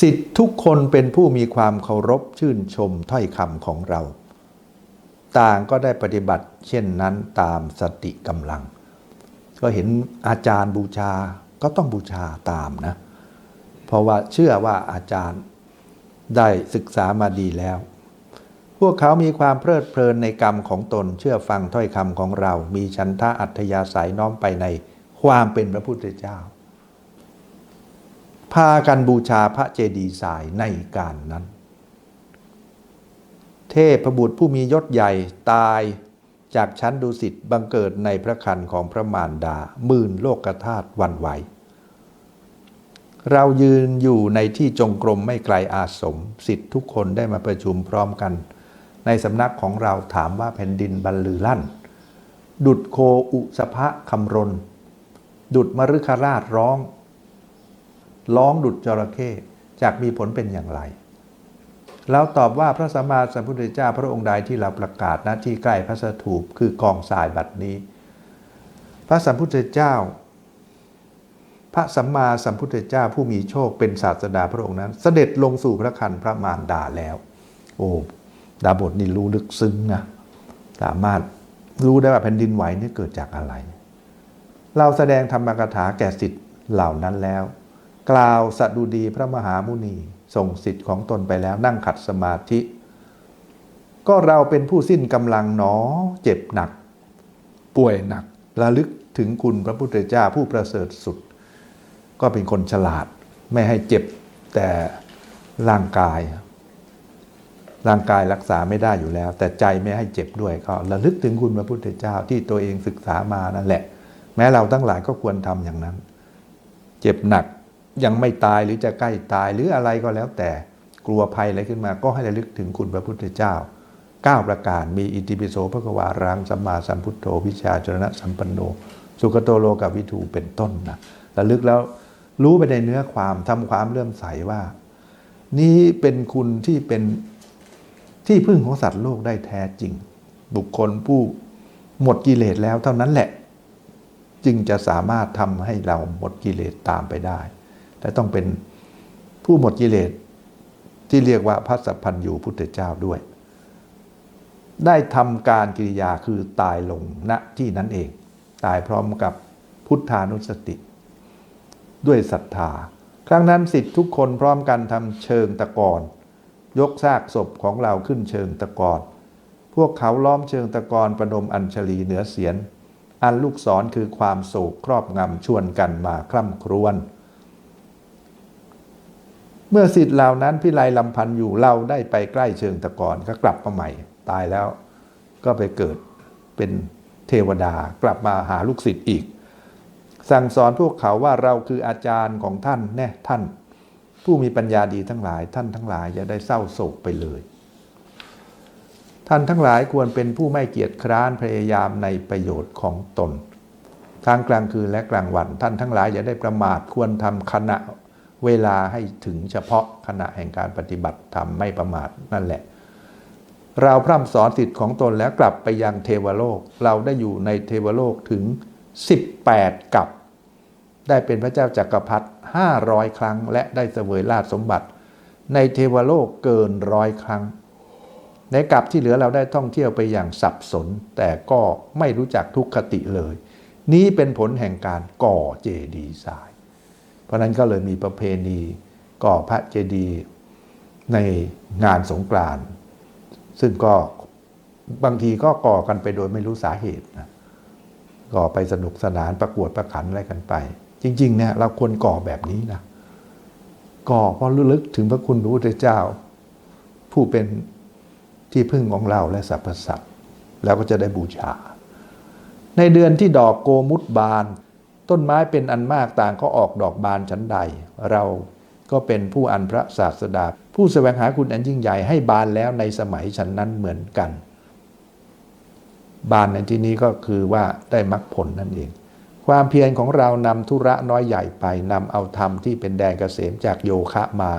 สิทธิ์ทุกคนเป็นผู้มีความเคารพชื่นชมถ้อยคำของเรา ต่างก็ได้ปฏิบัติเช่นนั้นตามสติกำลัง ก็เห็นอาจารย์บูชาก็ต้องบูชาตามนะ เพราะว่าเชื่อว่าอาจารย์ได้ศึกษามาดีแล้ว พวกเขามีความเพลิดเพลินในกรรมของตน เชื่อฟังถ้อยคำของเรา มีชันทะอัธยาศัยน้อมไปในความเป็นพระพุทธเจ้า พากันบูชาพระเจดีย์ทรายในการนั้น เทพบุตรผู้มียศใหญ่ตายจากชั้นดุสิตบังเกิดในพระคันของพระมารดาหมื่นโลกธาตุวันไหว เรายืนอยู่ในที่จงกรมไม่ไกลอาสมสิทธิ์ทุกคนได้มาประชุมพร้อมกัน ในสำนักของเราถามว่าแผ่นดินบรรลือลั่น ดุดโคอุสภะคำรน ดุดมฤคราชร้อง ร้องดุดจระเข้จากมีผลเป็นอย่างไร เราตอบว่าพระสัมมาสัมพุทธเจ้าพระองค์ใดที่เราประกาศณที่ใกล้พระสถูปคือกองทรายบัดนี้ พระสัมพุทธเจ้า พระสัมมาสัมพุทธเจ้าผู้มีโชคเป็นศาสดาพระองค์นั้น เสด็จลงสู่พระคันพระมารดาแล้ว โอ้ดาบทนี่รู้ลึกซึ้งนะสามารถรู้ได้ว่าแผ่นดินไหวนี่เกิดจากอะไร เราแสดงธรรมกถาแก่สิทธิ์เหล่านั้นแล้ว กล่าวสดุดีพระมหามุนีส่งสิทธิ์ของตนไปแล้วนั่งขัดสมาธิ ก็เราเป็นผู้สิ้นกำลังหนอเจ็บหนัก ป่วยหนักระลึกถึงคุณพระพุทธเจ้าผู้ประเสริฐสุด ก็เป็นคนฉลาดไม่ให้เจ็บแต่ร่างกาย ร่างกายรักษาไม่ได้อยู่แล้ว แต่ใจไม่ให้เจ็บด้วยก็ระลึกถึงคุณพระพุทธเจ้าที่ตัวเองศึกษามานั่นแหละ แม้เราทั้งหลายก็ควรทำอย่างนั้น เจ็บหนัก ยังไม่ตายหรือจะใกล้ตายหรืออะไรก็แล้วแต่กลัวภัยอะไรขึ้นมาก็ให้ระลึกถึงคุณพระพุทธเจ้า 9 ประการมีอิติปิโสพระกวารังสัมมาสัมพุทโธวิชาจรณะสัมปันโน สุขโตโลกับวิทูเป็นต้นนะระลึกแล้วรู้ไปในเนื้อความทำความเลื่อมใสว่า นี้เป็นคุณที่เป็นที่พึ่งของสัตว์โลกได้แท้จริง บุคคลผู้หมดกิเลสแล้วเท่านั้นแหละ จึงจะสามารถทำให้เราหมดกิเลสตามไปได้ แต่ต้องเป็นผู้หมดกิเลสที่เรียกว่าพระสัพพัญญูพุทธเจ้าด้วย ได้ทำการกิริยาคือตายลงณที่นั้นเอง ตายพร้อมกับพุทธานุสติ ด้วยศรัทธา ครั้งนั้นสิทธิ์ทุกคนพร้อมกันทำเชิงตะกอนยกซากศพของเราขึ้นเชิงตะกอนพวกเขาล้อมเชิงตะกอนประนมอัญชลีเหนือเสียน อันลูกศรคือความโศกครอบงำชวนกันมาคร่ำครวญ เมื่อสิทธิ์เหล่านั้นพิไลลำพันธ์อยู่เราได้ไปใกล้เชิงตะกอนก็กลับมาใหม่ ตายแล้วก็ไปเกิดเป็นเทวดากลับมาหาลูกศิษย์อีก สั่งสอนพวกเขาว่าเราคืออาจารย์ของท่านแน่ท่าน ผู้มีปัญญาดีทั้งหลายท่านทั้งหลายอย่าได้เศร้าโศกไปเลย ท่านทั้งหลายควรเป็นผู้ไม่เกียจคร้านพยายามในประโยชน์ของตนทั้งกลางคืนและกลางวันท่านทั้งหลายอย่าได้ประมาทควรทำขณะ เวลาให้ถึงเฉพาะขณะแห่งการปฏิบัติธรรมไม่ประมาทนั่นแหละ เราพร่ำสอนสิทธิ์ของตนแล้วกลับไปยังเทวโลก เราได้อยู่ในเทวโลกถึง 18 กับ ได้เป็นพระเจ้าจากักรพรรดิ500 ครั้ง และได้เสวยราชสมบัติ ในเทวโลกเกินร้อยครั้ง ในกลับที่เหลือเราได้ท่องเที่ยวไปอย่างสับสน แต่ก็ไม่รู้จักทุกขติเลย นี้เป็นผลแห่งการก่อเจดีย์ทราย เพราะนั้นก็เลยมีประเพณีก่อพระเจดีย์ในงานสงกรานต์ซึ่งก็บางทีก็ก่อกันไปโดยไม่รู้สาเหตุนะก่อไปสนุกสนานประกวดประขันอะไรกันไป จริง ๆ เนี่ยเราควรก่อแบบนี้นะก่อเพราะระลึกถึงพระคุณพระพุทธเจ้า ผู้เป็นที่พึ่งของเราและสรรพสัตว์แล้วก็จะได้บูชา ในเดือนที่ดอกโกมุตบาน ต้นไม้เป็นอันมากต่างก็ออกดอกบานชั้นใด เราก็เป็นผู้อันพระศาสดา ผู้แสวงหาคุณอันยิ่งใหญ่ให้บานแล้วในสมัยฉันนั้นเหมือนกัน บานในที่นี้ก็คือว่าได้มรรคผลนั่นเอง ความเพียรของเรานำธุระน้อยใหญ่ไปนำเอาธรรมที่เป็นแดนเกษมจากโยคะมา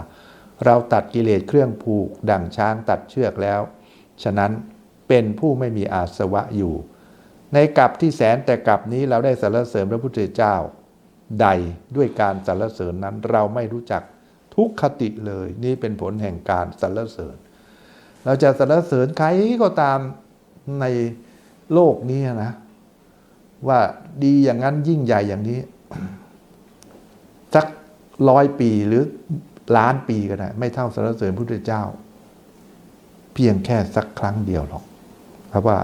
เราตัดกิเลสเครื่องผูก ดั่งช้างตัดเชือกแล้ว ฉะนั้นเป็นผู้ไม่มีอาสวะอยู่ ในกลับที่แสนแต่กลับนี้เราได้สรรเสริญพระพุทธเจ้า ใดด้วยการสรรเสริญนั้นเราไม่รู้จักทุกขติเลย นี่เป็นผลแห่งการสรรเสริญ เราจะสรรเสริญใครก็ตามในโลกนี้นะ ว่าดีอย่างนั้นยิ่งใหญ่อย่างนี้ สักร้อยปีหรือล้านปีก็ได้ไม่เท่าสรรเสริญพระพุทธเจ้า เพียงแค่สักครั้งเดียวหรอกเพราะว่า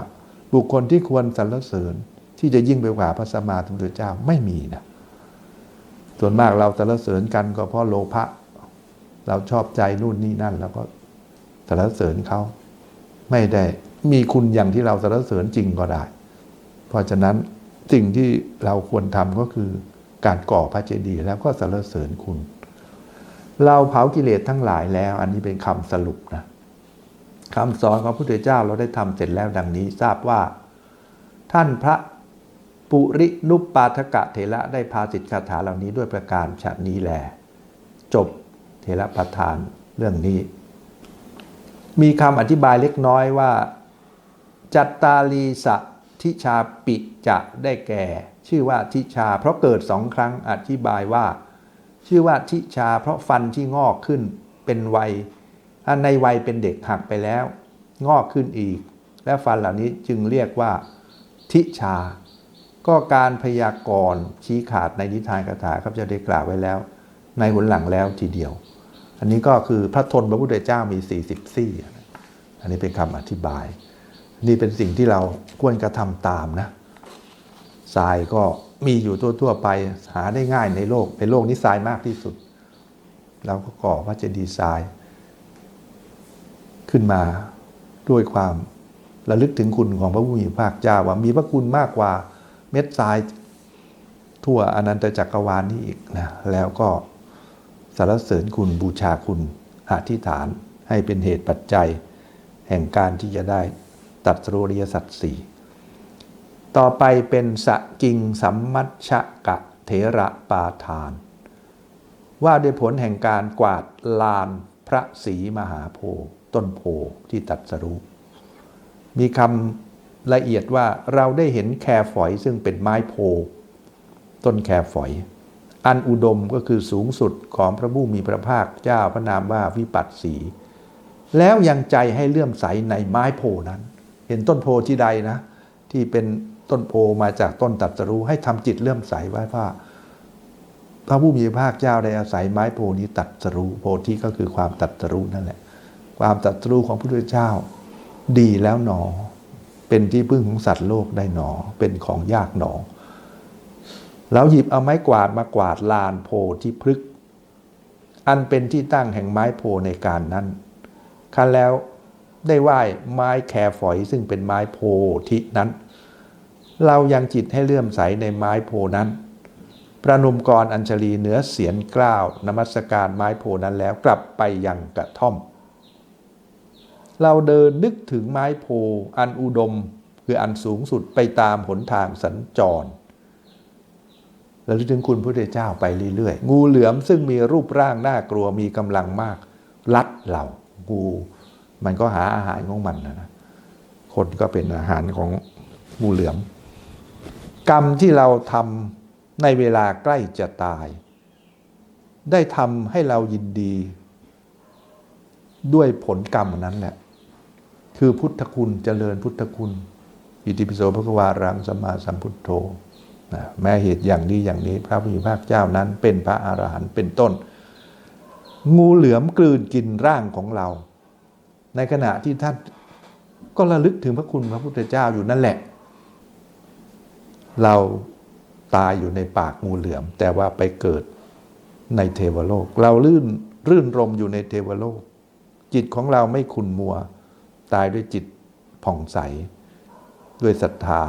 บุคคลที่ควรสรรเสริญที่จะยิ่งไปกว่าพระสัมมาสัมพุทธเจ้าไม่มีนะส่วนมากเราสรรเสริญกันก็เพราะโลภะเราชอบใจนู่นนี่นั่น แล้วก็สรรเสริญเขาไม่ได้มีคุณอย่างที่เราสรรเสริญจริงก็ได้ เพราะฉะนั้นสิ่งที่เราควรทำก็คือการก่อพระเจดีย์แล้วก็สรรเสริญคุณ เราเผากิเลสทั้งหลายแล้ว อันนี้เป็นคำสรุปนะ คำสอนของพระพุทธเจ้าเราได้ทำเสร็จแล้วดังนี้ทราบว่า ท่านพระปุรินุปปาทกะเถระได้พาสิทธิคาถาเหล่านี้ด้วยประการฉะนี้แล จบเถระประธานเรื่องนี้ มีคำอธิบายเล็กน้อยว่า จัตตาลีสะทิชาปิจะได้แก่ ชื่อว่าทิชา เพราะเกิดสองครั้งอธิบายว่า ชื่อว่าทิชา เพราะฟันที่งอกขึ้นเป็นวัย ในวัยเป็นเด็กหักไปแล้ว งอกขึ้นอีก และฟันเหล่านี้จึงเรียกว่า ทิชา ก็การพยากรณ์ชี้ขาดในนิทานคาถาครับจะได้กล่าวไว้แล้ว ในหนหลังแล้วทีเดียว อันนี้ก็คือพระทนพระพุทธเจ้ามี 40ซี่อันนี้เป็นคำอธิบาย นี่เป็นสิ่งที่เราควรกระทำตามนะทรายก็มีอยู่ทั่วๆไปหาได้ง่ายในโลกในโลกนี้ทรายมากที่สุด เราก็ก่อพระเจดีย์ทราย ขึ้นมาด้วยความระลึกถึงคุณของพระผู้มีพระภาคเจ้าว่ามีพระคุณมากกว่าเม็ดทรายทั่วอนันตจักรวาลนี้อีกนะแล้วก็สรรเสริญคุณบูชาคุณอธิษฐานให้เป็นเหตุปัจจัย แห่งการที่จะได้ตัดสรุริยสัตว์สี่ต่อไปเป็นสกิงสัมมัชชะกะเถระปาทาน ว่าด้วยผลแห่งการกวาดลานพระศรีมหาโพธิ์ ต้นโพที่ตัดสรู้มีคำละเอียดว่าเราได้เห็นแครฝอยซึ่งเป็นไม้โพ ต้นแครฝอย อันอุดมก็คือสูงสุดของพระผู้มีพระภาคเจ้าพระนามว่าวิปัสสี แล้วยังใจให้เลื่อมใสในไม้โพนั้น เห็นต้นโพที่ใดนะ ที่เป็นต้นโพมาจากต้นตัดสรู้ให้ทำจิตเลื่อมใสไว้ว่าพระผู้มีพระภาคเจ้าได้อาศัยไม้โพนี้ตัดสรู้โพธิก็คือความตัดสรู้นั่นแหละ ความตัดรู้ของพระพุทธเจ้า ดีแล้วหนอ เป็นที่พึ่งของสัตว์โลกได้หนอ เป็นของยากหนอ แล้วหยิบเอาไม้กวาดมากวาดลานโพที่พฤกษ์อันเป็นที่ตั้งแห่งไม้โพในการนั้นคันแล้วได้ไหว้ไม้แครฝอยซึ่งเป็นไม้โพธินั้น เรายังจิตให้เลื่อมใสในไม้โพนั้น ประนุมกรอัญชลีเนื้อเสียนกล้าวนมัสการไม้โพนั้นแล้วกลับไปยังกระท่อม เราเดินนึกถึงไม้โพอันอุดมคืออันสูงสุดไปตามหนทางสัญจรและลึกถึงคุณพระพุทธเจ้าไปเรื่อยๆ งูเหลือมซึ่งมีรูปร่างน่ากลัวมีกำลังมาก ลัดเรางูมันก็หาอาหารของมันนะคนก็เป็นอาหารของงูเหลือม กรรมที่เราทำในเวลาใกล้จะตาย ได้ทำให้เรายินดี ด้วยผลกรรมนั้นแหละ คือพุทธคุณเจริญพุทธคุณ อิติปิโสพระควารังสมมาสัมพุทโธนะแม้เหตุอย่างนี้อย่างนี้ พระผู้มีพระเจ้านั้นเป็นพระอรหันต์เป็นต้น งูเหลือมกลืนกินร่างของเรา ในขณะที่ท่านก็ระลึกถึงพระคุณพระพุทธเจ้าอยู่นั่นแหละ เราตายอยู่ในปากงูเหลือม แต่ว่าไปเกิดในเทวโลก เราลื่นรื่นรมอยู่ในเทวโลก จิตของเราไม่ขุนมัว ตายด้วยจิตผ่องใส ด้วยศรัทธา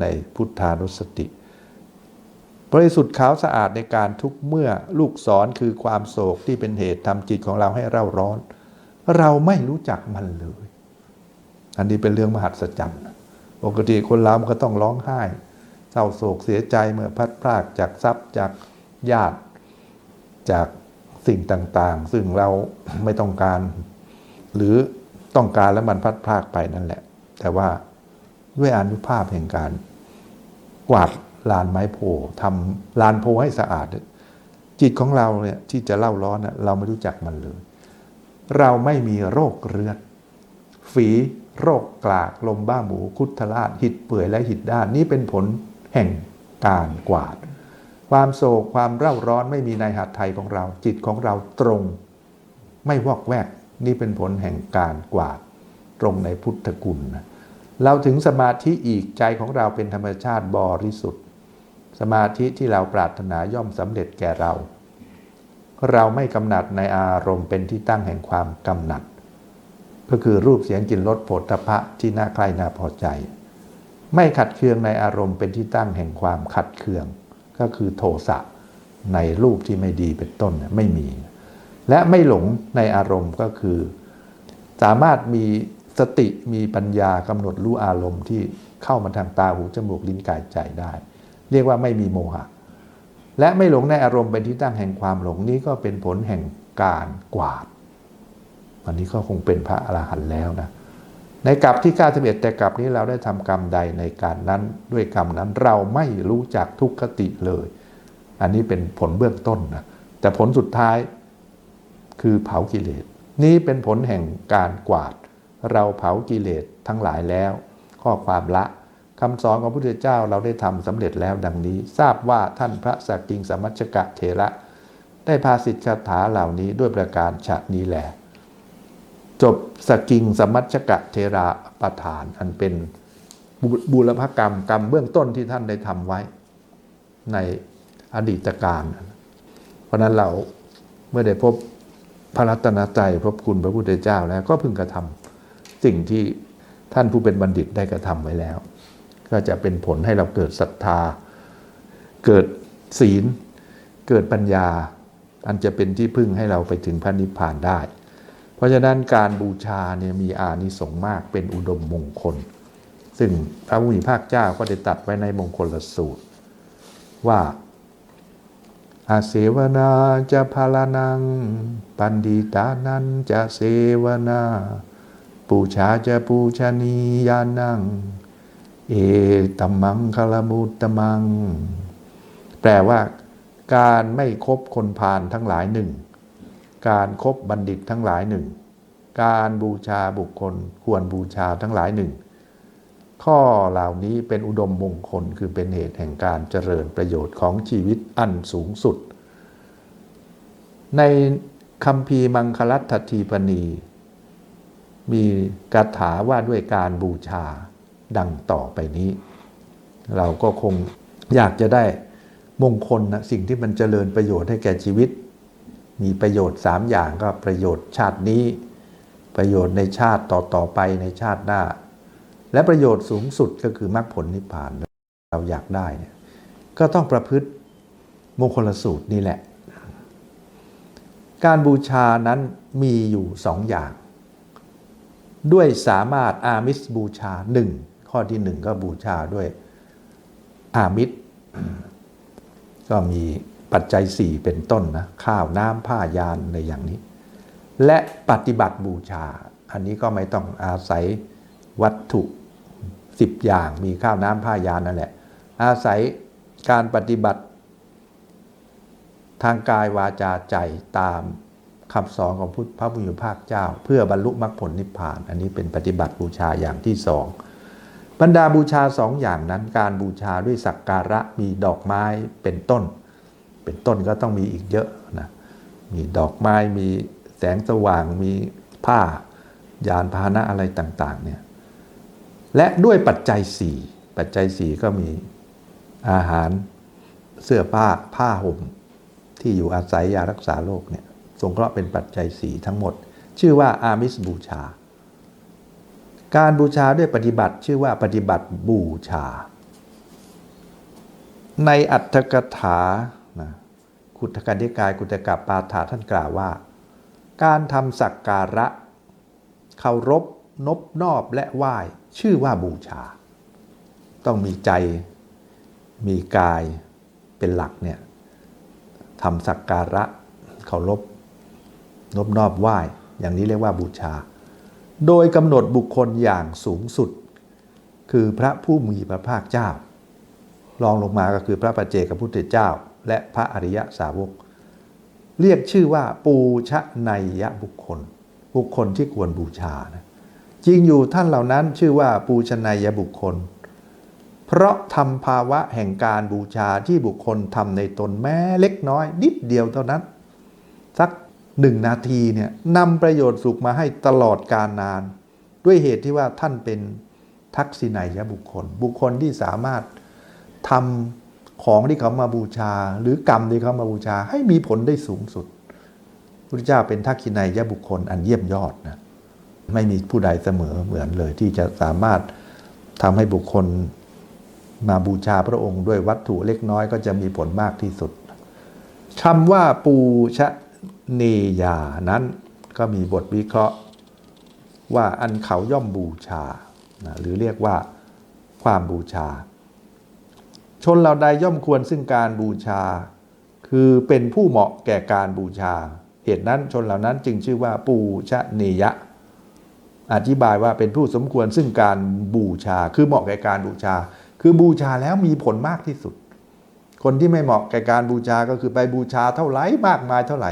ในพุทธานุสติ บริสุทธิ์ขาวสะอาดในการทุกเมื่อลูกศรคือความโศกที่เป็นเหตุทำจิตของเราให้เร่าร้อน เราไม่รู้จักมันเลย อันนี้เป็นเรื่องมหัศจรรย์ปกติคนเรามันก็ต้องร้องไห้ เศร้าโศกเสียใจเมื่อพัดพรากจากทรัพย์จากญาติจากสิ่งต่างๆ ซึ่งเราไม่ต้องการ หรือ ต้องการแล้วมันพัดพากไปนั่นแหละ แต่ว่าด้วยอนุภาพแห่งการกวาดลานไม้โพทำลานโพให้สะอาด จิตของเราเนี่ยที่จะเล่าร้อนเราไม่รู้จักมันเลย เราไม่มีโรคเรื้อนฝีโรคกลากลมบ้าหมูคุดทะลาดหิดเปื่อยและหิดด้านนี่เป็นผลแห่งการกวาด ความโศกความเร่าร้อนไม่มีในหัตถ์ไทยของเรา จิตของเราตรง ไม่วอกแวก นี่เป็นผลแห่งการกวาดตรงในพุทธกุลเราถึงสมาธิอีกใจของเราเป็นธรรมชาติบริสุทธิ์ สมาธิที่เราปรารถนาย่อมสำเร็จแก่เรา เราไม่กำหนัดในอารมณ์เป็นที่ตั้งแห่งความกำหนัด ก็คือรูปเสียงกลิ่นรสโผฏฐัพพะที่น่าใคร่น่าพอใจ ไม่ขัดเคืองในอารมณ์เป็นที่ตั้งแห่งความขัดเคือง ก็คือโทสะในรูปที่ไม่ดีเป็นต้นไม่มี และไม่หลงในอารมณ์ก็คือ สามารถมีสติมีปัญญากำหนดรู้อารมณ์ที่เข้ามาทางตาหูจมูกลิ้นกายใจได้ เรียกว่าไม่มีโมหะ และไม่หลงในอารมณ์เป็นที่ตั้งแห่งความหลงนี้ก็เป็นผลแห่งการกวาดวันนี้ก็คงเป็นพระอรหันต์แล้วนะในกลับที่91แต่กลับนี้เราได้ทำกรรมใดในการนั้นด้วยกรรมนั้นเราไม่รู้จักทุกขติเลย อันนี้เป็นผลเบื้องต้นนะแต่ผลสุดท้าย คือเผากิเลส นี้เป็นผลแห่งการกวาด เราเผากิเลสทั้งหลายแล้ว ข้อความละคำสอนของพระพุทธเจ้าเราได้ทำสำเร็จแล้วดังนี้ ทราบว่าท่านพระสักกิงสมัชกะเถระ ได้พาสิทธิคาถาเหล่านี้ด้วยประการฉะนี้แหละจบสกิงสมัชกะเทระประธาน อันเป็นบุบูรพกรรมกรรมเบื้องต้นที่ท่านได้ทำไว้ ในอดีตการ เพราะนั้นเราเมื่อได้พบ พระรัตนตรัยพบคุณพระพุทธเจ้าแล้วก็พึงกระทำสิ่งที่ท่านผู้เป็นบัณฑิตได้กระทำไว้แล้ว ก็จะเป็นผลให้เราเกิดศรัทธา เกิดศีล เกิดปัญญา อันจะเป็นที่พึ่งให้เราไปถึงพระนิพพานได้ เพราะฉะนั้นการบูชาเนี่ยมีอานิสงส์มากเป็นอุดมมงคล ซึ่งพระมุนีภาคเจ้าก็ได้ตัดไว้ในมงคลสูตรว่า อาเสวนาจะพาลานัง ปันดิตานันจะเสวนา ปูชาจะปูชนียานัง เอตัมมังคลมุตตมัง แปลว่า การไม่คบคนพาลทั้งหลายหนึ่ง การครบบัณฑิตทั้งหลายหนึ่ง การบูชาบุคคลควรบูชาทั้งหลายหนึ่ง ข้อเหล่านี้เป็นอุดมมงคลคือเป็นเหตุแห่งการเจริญประโยชน์ของชีวิตอันสูงสุด ในคำพีมังคลัตทีปณี มีคาถาว่าด้วยการบูชาดังต่อไปนี้ เราก็คงอยากจะได้มงคลนะสิ่งที่มันเจริญประโยชน์ให้แก่ชีวิต มีประโยชน์สามอย่างก็ประโยชน์ชาตินี้ ประโยชน์ในชาติต่อต่อไปในชาติหน้า และประโยชน์สูงสุดก็คือมรรคผลนิพพานเราอยากได้เนี่ยก็ต้องประพฤติมงคลสูตรนี่แหละ การบูชานั้นมีอยู่สองอย่าง ด้วยสามารถอามิสบูชาหนึ่งข้อที่หนึ่งก็บูชาด้วยอามิสก็มีปัจจัยสี่เป็นต้นนะข้าวน้ำผ้ายานในอย่างนี้ และปฏิบัติบูชา อันนี้ก็ไม่ต้องอาศัย วัตถุสิบอย่างมีข้าวน้ำผ้ายานนั่นแหละ อาศัยการปฏิบัติ ทางกายวาจาใจตามคำสอนของพุทธพระบุญภาคเจ้า เพื่อบรรลุมรรคผลนิพพาน อันนี้เป็นปฏิบัติบูชาอย่างที่สองบรรดาบูชาสองอย่างนั้น การบูชาด้วยสักการะมีดอกไม้เป็นต้น เป็นต้นก็ต้องมีอีกเยอะนะมีดอกไม้มีแสงสว่างมีผ้ายานพาหนะอะไรต่าง ๆ เนี่ย และด้วยปัจจัยสี่ปัจจัยสี่ก็มีอาหารเสื้อผ้าผ้าห่ม ที่อยู่อาศัยยารักษาโรคเนี่ยสงเคราะห์เป็นปัจจัยสี่ทั้งหมด ชื่อว่าอามิสบูชา การบูชาด้วยปฏิบัติชื่อว่าปฏิบัติบูชา ในอัตถกถานะคุตกันธิกายกุตกะปาฐาท่านกล่าวว่า การทำสักการะเคารพ นบนอบและไหว้ชื่อว่าบูชา ต้องมีใจมีกายเป็นหลักเนี่ยทำสักการะเคารพนบนอบไหว้ อย่างนี้เรียกว่าบูชา โดยกำหนดบุคคลอย่างสูงสุด คือพระผู้มีพระภาคเจ้า รองลงมาก็คือพระปัจเจกพุทธเจ้า และพระอริยสาวก เรียกชื่อว่าปูชนัยยะบุคคล บุคคลที่ควรบูชานะ จริงอยู่ท่านเหล่านั้นชื่อว่าปูชนัยบุคคล เพราะทำภาวะแห่งการบูชาที่บุคคลทำในตนแม้เล็กน้อย นิดเดียวเท่านั้น สักหนึ่งนาทีเนี่ยนำประโยชน์สุขมาให้ตลอดการนาน ด้วยเหตุที่ว่าท่านเป็นทักษิณัยบุคคล บุคคลที่สามารถทำของที่เขามาบูชา หรือกรรมที่เขามาบูชาให้มีผลได้สูงสุดพระเจ้าเป็นทักษิณัยบุคคลอันเยี่ยมยอดนะ ไม่มีผู้ใดเสมอเหมือนเลยที่จะสามารถทำให้บุคคลมาบูชาพระองค์ด้วยวัตถุเล็กน้อยก็จะมีผลมากที่สุดคำว่าปูชเนียานั้นก็มีบทวิเคราะห์ว่าอันเขาย่อมบูชา หรือเรียกว่าความบูชา ชนเราใดย่อมควรซึ่งการบูชา คือเป็นผู้เหมาะแก่การบูชา เหตุนั้นชนเหล่านั้นจึงชื่อว่าปูชเนยะ อธิบายว่าเป็นผู้สมควรซึ่งการบูชา คือเหมาะแก่การบูชา คือบูชาแล้วมีผลมากที่สุด คนที่ไม่เหมาะแก่การบูชาก็คือไปบูชาเท่าไหร่มากมายเท่าไหร่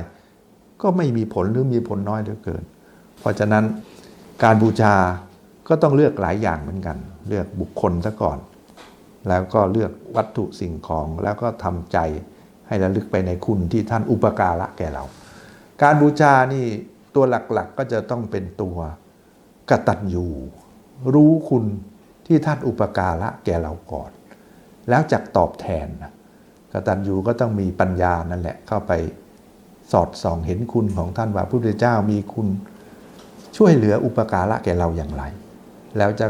ก็ไม่มีผลหรือมีผลน้อยเหลือเกิน เพราะฉะนั้นการบูชาก็ต้องเลือกหลายอย่างเหมือนกัน เลือกบุคคลซะก่อน แล้วก็เลือกวัตถุสิ่งของแล้วก็ทำใจให้ระลึกไปในคุณที่ท่านอุปการะแก่เรา การบูชานี่ตัวหลักๆก็จะต้องเป็นตัว กตัญญูรู้คุณที่ท่านอุปการะแก่เราก่อน แล้วจักตอบแทนนะกตัญญูก็ต้องมีปัญญานั่นแหละเข้าไปสอดส่องเห็นคุณของท่านว่าพระพุทธเจ้ามีคุณช่วยเหลืออุปการะแก่เราอย่างไร แล้วจะ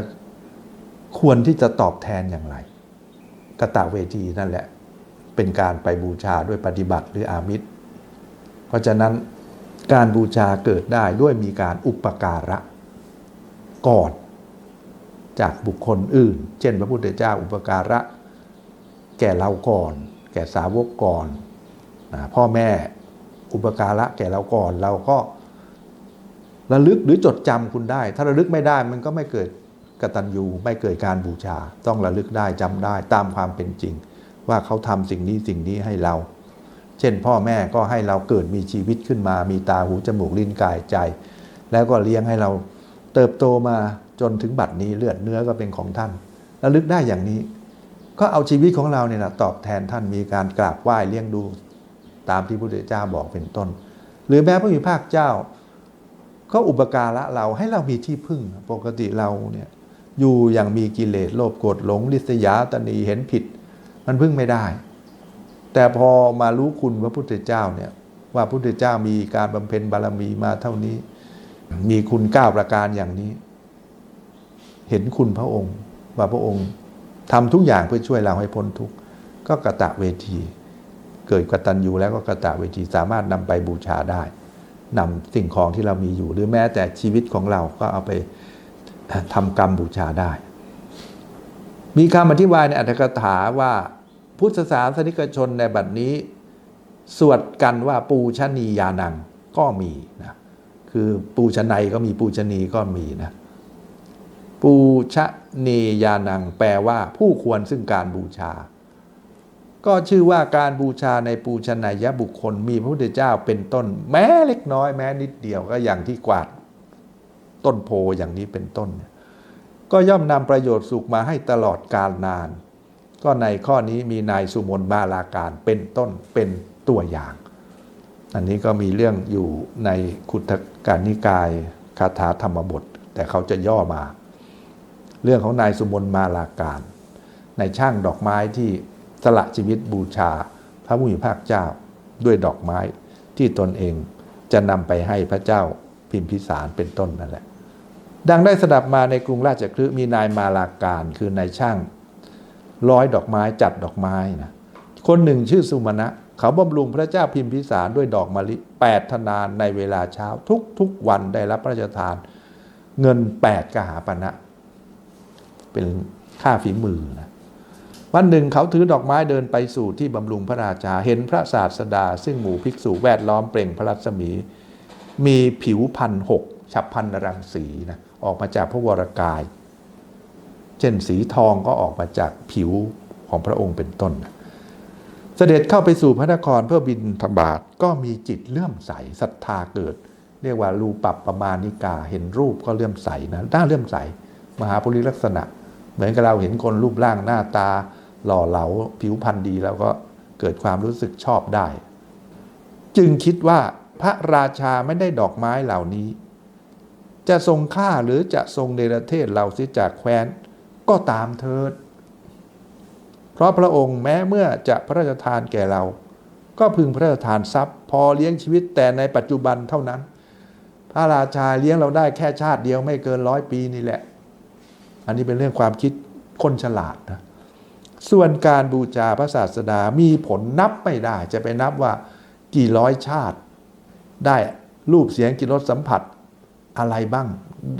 ควรที่จะตอบแทนอย่างไรกตะเวทีนั่นแหละ เป็นการไปบูชาด้วยปฏิบัติหรืออามิตร เพราะฉะนั้นการบูชาเกิดได้ด้วยมีการอุปการะ ก่อนจากบุคคลอื่น เช่น พระพุทธเจ้าอุปการะ แก่เราก่อน แก่สาวกก่อนนะพ่อแม่อุปการะแก่เราก่อน เราก็ระลึกหรือจดจำคุณได้ ถ้าระลึกไม่ได้มันก็ไม่เกิดกตัญญูไม่เกิดการบูชา ต้องระลึกได้จำได้ตามความเป็นจริง ว่าเขาทำสิ่งนี้สิ่งนี้ให้เรา เช่น พ่อแม่ก็ให้เราเกิดมีชีวิตขึ้นมา มีตาหูจมูกลิ้นกายใจ แล้วก็เลี้ยงให้เรา เติบโตมาจนถึงบัดนี้เลือดเนื้อก็เป็นของท่านระลึกได้อย่างนี้ ก็เอาชีวิตของเราเนี่ยนะตอบแทนท่านมีการกราบไหว้เลี้ยงดูตามที่พระพุทธเจ้าบอกเป็นต้น หรือแม้พระมีภาคเจ้า ก็อุปการะเราให้เรามีที่พึ่งปกติเราเนี่ยอยู่อย่างมีกิเลสโลภโกรธหลงลิษยาตนีเห็นผิด มันพึ่งไม่ได้ แต่พอมารู้คุณพระพุทธเจ้าเนี่ยว่าพระพุทธเจ้ามีการบำเพ็ญบารมีมาเท่านี้ มีคุณก้าประการอย่างนี้ เห็นคุณพระองค์ ว่าพระองค์ทำทุกอย่างเพื่อช่วยเราให้พ้นทุกข์ก็กระตะเวที เกิดกตัญญูแล้วก็กระตะเวทีสามารถนำไปบูชาได้นำสิ่งของที่เรามีอยู่ หรือแม้แต่ชีวิตของเราก็เอาไปทำกรรมบูชาได้ มีคำอธิบายในอัตถกถาว่าพุทธศาสนิกชนในบัดนี้ สวดกันว่าปูชนียานังก็มีนะ คือปูชนัยก็มีปูชนีก็มีนะปูชนียานังแปลว่าผู้ควรซึ่งการบูชา ก็ชื่อว่าการบูชาในปูชนัยบุคคลมีพระพุทธเจ้าเป็นต้น แม้เล็กน้อยแม้นิดเดียวก็อย่างที่กวาดต้นโพอย่างนี้เป็นต้น ก็ย่อมนำประโยชน์สุขมาให้ตลอดกาลนาน ก็ในข้อนี้มีนายสุมนบาลาการเป็นต้นเป็นตัวอย่าง อันนี้ก็มีเรื่องอยู่ในขุท การนิกายคาถาธรรมบท แต่เขาจะย่อมา เรื่องของนายสุมนมาลาการในช่างดอกไม้ที่สละชีวิตบูชา พระผู้มีภาคเจ้าด้วยดอกไม้ที่ตนเองจะนำไปให้พระเจ้าพิมพิสารเป็นต้นนั่นแหละ ดังได้สดับมาในกรุงราชคฤห์มีนายมาลาการคือนายช่างร้อยดอกไม้จัดดอกไม้นะคนหนึ่งชื่อสุมาณะ เขาบำรุงพระเจ้าพิมพิสารด้วยดอกมะลิแปดธนานในเวลาเช้าทุกทุกวันได้รับพระราชทาน เงินแปดกหาปณะเป็นค่าฝีมือนะวันหนึ่งเขาถือดอกไม้เดินไปสู่ที่บำรุงพระราชาเห็นพระศาสดา ซึ่งหมู่ภิกษุแวดล้อมเปล่งพระรัศมี มีผิวพันหกฉับพันรังสีนะออกมาจากพระวรกาย เช่นสีทองก็ออกมาจากผิวของพระองค์เป็นต้น เสด็จเข้าไปสู่พระนครเพื่อบินธบาตก็มีจิตเลื่อมใสศรัทธาเกิด เรียกว่ารูปับประมาณิกาเห็นรูปก็เลื่อมใสนะน่าเลื่อมใส มหาปุริลักษณะ เหมือนกับเราเห็นคนรูปร่างหน้าตา หล่อเหลาผิวพรรณดีแล้วก็เกิดความรู้สึกชอบได้ จึงคิดว่าพระราชาไม่ได้ดอกไม้เหล่านี้ จะทรงฆ่าหรือจะทรงเนรเทศเราเสิจากแคว้นก็ตามเถิด เพราะพระองค์แม้เมื่อจะพระราชทานแก่เรา ก็พึงพระราชทานทรัพย์ พอเลี้ยงชีวิตแต่ในปัจจุบันเท่านั้น พระราชาเลี้ยงเราได้แค่ชาติเดียวไม่เกินร้อยปีนี่แหละ อันนี้เป็นเรื่องความคิดคนฉลาดนะส่วนการบูชาพระศาสดามีผลนับไม่ได้ จะไปนับว่ากี่ร้อยชาติ ได้รูปเสียงกิรสสัมผัสอะไรบ้าง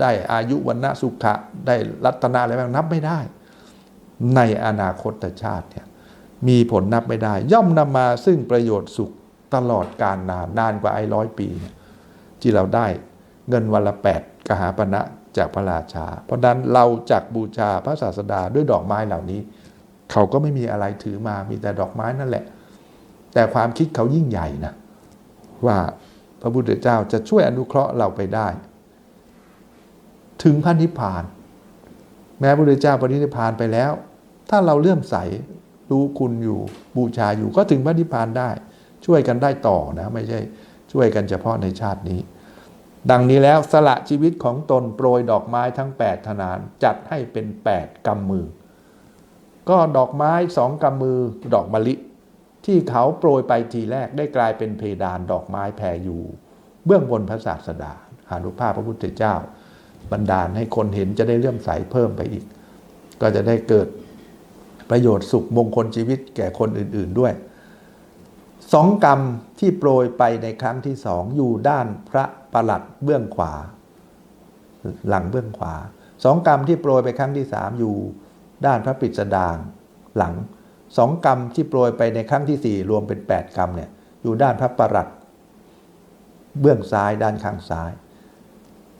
ได้อายุวันนะสุขะได้รัตนาอะไรบ้างนับไม่ได้ ในอนาคตชาติเนี่ยมีผลนับไม่ได้ ย่อมนำมาซึ่งประโยชน์สุขตลอดการนานนานกว่าไอ้ร้อยปีเนี่ยที่เราได้เงินวันละแปดกหาปณะจากพระราชา เพราะนั้นเราจักบูชาพระศาสดาด้วยดอกไม้เหล่านี้ เขาก็ไม่มีอะไรถือมามีแต่ดอกไม้นั่นแหละ แต่ความคิดเขายิ่งใหญ่นะว่าพระพุทธเจ้าจะช่วยอนุเคราะห์เราไปได้ ถึงพระนิพพาน แม้พระพุทธเจ้าปรินิพพานไปแล้ว ถ้าเราเลื่อมใสรู้คุณอยู่บูชาอยู่ก็ถึงพระนิพพานได้ ช่วยกันได้ต่อนะไม่ใช่ช่วยกันเฉพาะในชาตินี้ ดังนี้แล้วสละชีวิตของตนโปรยดอกไม้ทั้ง 8 ธนานจัดให้เป็น 8กำมือ ก็ดอกไม้สองกำมือดอกมะลิ ที่เขาโปรยไปทีแรกได้กลายเป็นเพดานดอกไม้แผ่อยู่ เบื้องบนพระศาสดาอานุภาพพระพุทธเจ้า บันดาลให้คนเห็นจะได้เลื่อมใสเพิ่มไปอีก ก็จะได้เกิดประโยชน์สุขมงคลชีวิตแก่คนอื่น ๆด้วยสองกรรมที่โปรยไปในครั้งที่สองอยู่ด้านพระประหลัดเบื้องขวา หลังเบื้องขวาสองกรรมที่โปรยไปครั้งที่สามอยู่ด้านพระปริสดางหลังสองกรรมที่โปรยไปในครั้งที่สี่รวมเป็นแปดกรรมเนี่ยอยู่ด้านพระประหลัดเบื้องซ้ายด้านข้างซ้าย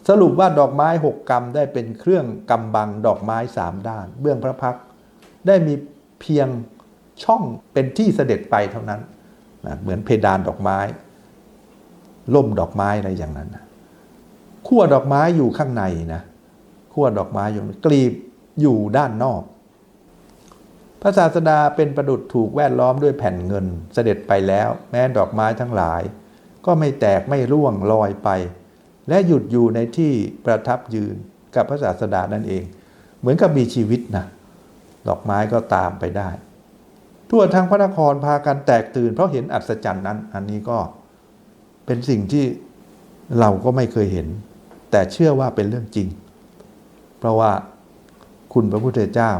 สรุปว่าดอกไม้หกกรรมได้เป็นเครื่องกำบังดอกไม้สามด้าน เบื้องพระพักได้มีเพียงช่องเป็นที่เสด็จไปเท่านั้นนะเหมือนเพดานดอกไม้ ล่มดอกไม้อะไรอย่างนั้นนะขั้วดอกไม้อยู่ข้างในนะขั้วดอกไม้อยู่กลีบอยู่ด้านนอก พระศาสดาเป็นประดุจถูกแวดล้อมด้วยแผ่นเงินเสด็จไปแล้ว แม้ดอกไม้ทั้งหลาย ก็ไม่แตกไม่ร่วงลอยไป และหยุดอยู่ในที่ประทับยืนกับพระศาสดานั่นเอง เหมือนกับมีชีวิตนะดอกไม้ก็ตามไปได้ ทั่วทางพระนครพากันแตกตื่น เพราะเห็นอัศจรรย์นั้น อันนี้ก็เป็นสิ่งที่เราก็ไม่เคยเห็น แต่เชื่อว่าเป็นเรื่องจริง เพราะว่าคุณพระพุทธเจ้า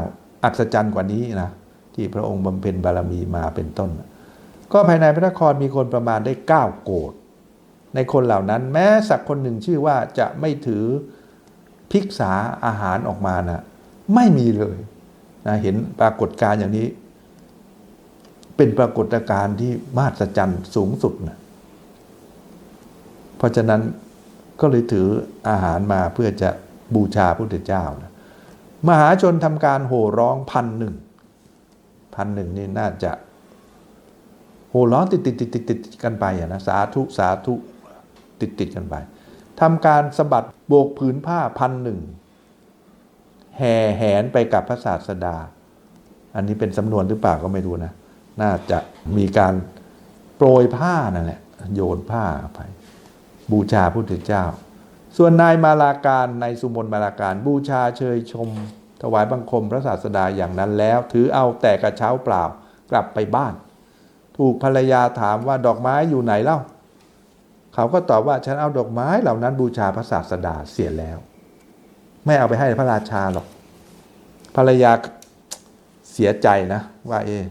อัศจรรย์กว่านี้นะที่พระองค์บำเพ็ญบารมีมาเป็นต้น ก็ภายในพระนครมีคนประมาณได้เก้าโกด ในคนเหล่านั้น แม้สักคนหนึ่งชื่อว่าจะไม่ถือภิกษาอาหารออกมานะไม่มีเลยนะเห็นปรากฏการณ์อย่างนี้ เป็นปรากฏการณ์ที่มหัศจรรย์สูงสุดนะเพราะฉะนั้นก็เลยถืออาหารมาเพื่อจะบูชาพระพุทธเจ้านะมหาชนทำการโห่ร้องพันหนึ่งพันหนึ่งนี่น่าจะโห่ร้องติดติดติดติดติดกันไปอะนะสาธุสาธุ ติดติดกันไปทำการสะบัดโบกผืนผ้าพันหนึ่งแห่แหนไปกับพระศาสดา อันนี้เป็นสำนวนหรือเปล่าก็ไม่รู้นะ น่าจะมีการโปรยผ้านั่นแหละโยนผ้าไป บูชาพระพุทธเจ้า ส่วนนายมาลาการในสุมนมาลาการบูชาเชยชม ถวายบังคมพระศาสดาอย่างนั้นแล้ว ถือเอาแต่กระเช้าเปล่ากลับไปบ้าน ถูกภรรยาถามว่าดอกไม้อยู่ไหนเล่า เขาก็ตอบว่าฉันเอาดอกไม้เหล่านั้นบูชาพระศาสดาเสียแล้ว ไม่เอาไปให้พระราชาหรอก ภรรยาเสียใจนะว่าเอ๊ะ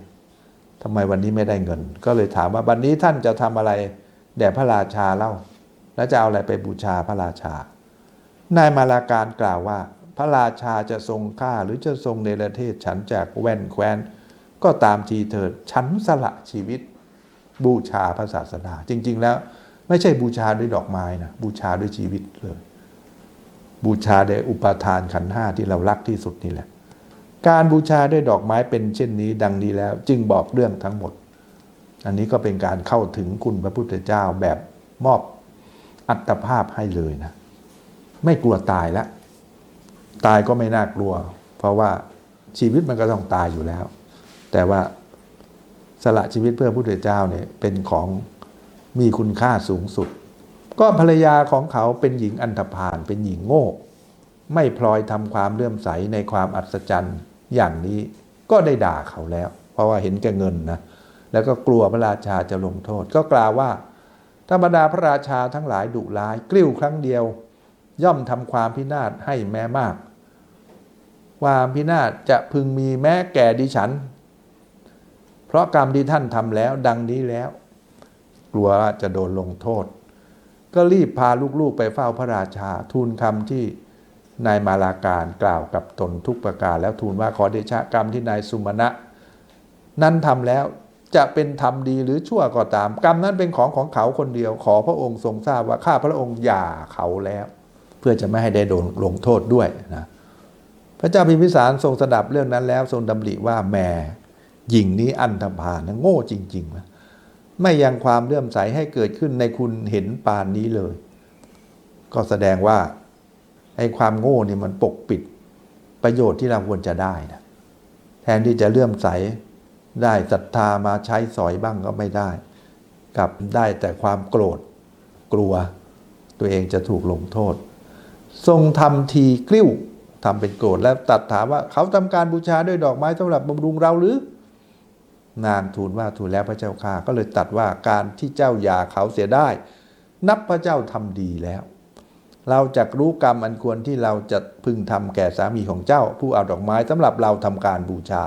ทำไมวันนี้ไม่ได้เงิน ก็เลยถามว่าวันนี้ท่านจะทำอะไรแด่พระราชาเล่า แล้วจะเอาอะไรไปบูชาพระราชา นายมาลาการกล่าวว่า พระราชาจะทรงฆ่าหรือจะทรงเนรเทศฉันจากแว่นแคว้น ก็ตามทีเถิดฉันสละชีวิตบูชาพระศาสดาจริง ๆ แล้ว ไม่ใช่บูชาด้วยดอกไม้นะบูชาด้วยชีวิตเลย บูชาด้วยอุปาทานขันธ์ห้าที่เรารักที่สุดนี่แหละ การบูชาด้วยดอกไม้เป็นเช่นนี้ ดังนี้แล้ว จึงบอกเรื่องทั้งหมด อันนี้ก็เป็นการเข้าถึงคุณพระพุทธเจ้าแบบมอบอัตภาพให้เลยนะ ไม่กลัวตายแล้วตายก็ไม่น่ากลัว เพราะว่าชีวิตมันก็ต้องตายอยู่แล้ว แต่ว่าสละชีวิตเพื่อพระพุทธเจ้าเนี่ยเป็นของ มีคุณค่าสูงสุด ก็ภรรยาของเขาเป็นหญิงอันธพาลเป็นหญิงโง่ ไม่พลอยทำความเลื่อมใสในความอัศจรรย์อย่างนี้ก็ได้ด่าเขาแล้ว เพราะว่าเห็นแก่เงินนะแล้วก็กลัวพระราชาจะลงโทษ ก็กล่าวว่าธรรมดาพระราชาทั้งหลายดุร้าย กลิ้วครั้งเดียว ย่อมทำความพินาศให้แม้มาก ความพินาศจะพึงมีแม้แก่ดิฉัน เพราะกรรมที่ท่านทำแล้วดังนี้แล้ว ลัวจะโดนลงโทษ ก็รีบพาลูกๆไปเฝ้าพระราชา ทูลคำที่นายมาลาการกล่าวกับตนทุกประการแล้วทูลว่าขอเดชะกรรมที่นายสุมาณะนั้นทำแล้วจะเป็นธรรมดีหรือชั่วก็ตาม กรรมนั้นเป็นของของเขาคนเดียว ขอพระองค์ทรงทราบว่าข้าพระองค์หย่าเขาแล้ว เพื่อจะไม่ให้ได้โดนลงโทษด้วยนะพระเจ้าพิมพิสารทรงสดับเรื่องนั้นแล้วทรงดำริว่าแหม่หญิงนี้อันธพาลนะโง่จริงๆนะ ไม่ยังความเลื่อมใสให้เกิดขึ้นในคุณเห็นปานนี้เลย ก็แสดงว่าไอ้ความโง่เนี่ยมันปกปิดประโยชน์ที่เราควรจะได้นะแทนที่จะเลื่อมใสได้ศรัทธามาใช้สอยบ้างก็ไม่ได้กลับได้แต่ความโกรธกลัว ตัวเองจะถูกลงโทษ ทรงทำทีกลิ้วทำเป็นโกรธแล้วตัดถามว่าเขาทำการบูชาด้วยดอกไม้สำหรับบำรุงเราหรือ นางทูลว่าทูลแล้วพระเจ้าค่าก็เลยตัดว่าการที่เจ้าอย่าเขาเสียได้ นับพระเจ้าทำดีแล้ว เราจะรู้กรรมอันควรที่เราจะพึงทำแก่สามีของเจ้า ผู้เอาดอกไม้สำหรับเราทำการบูชา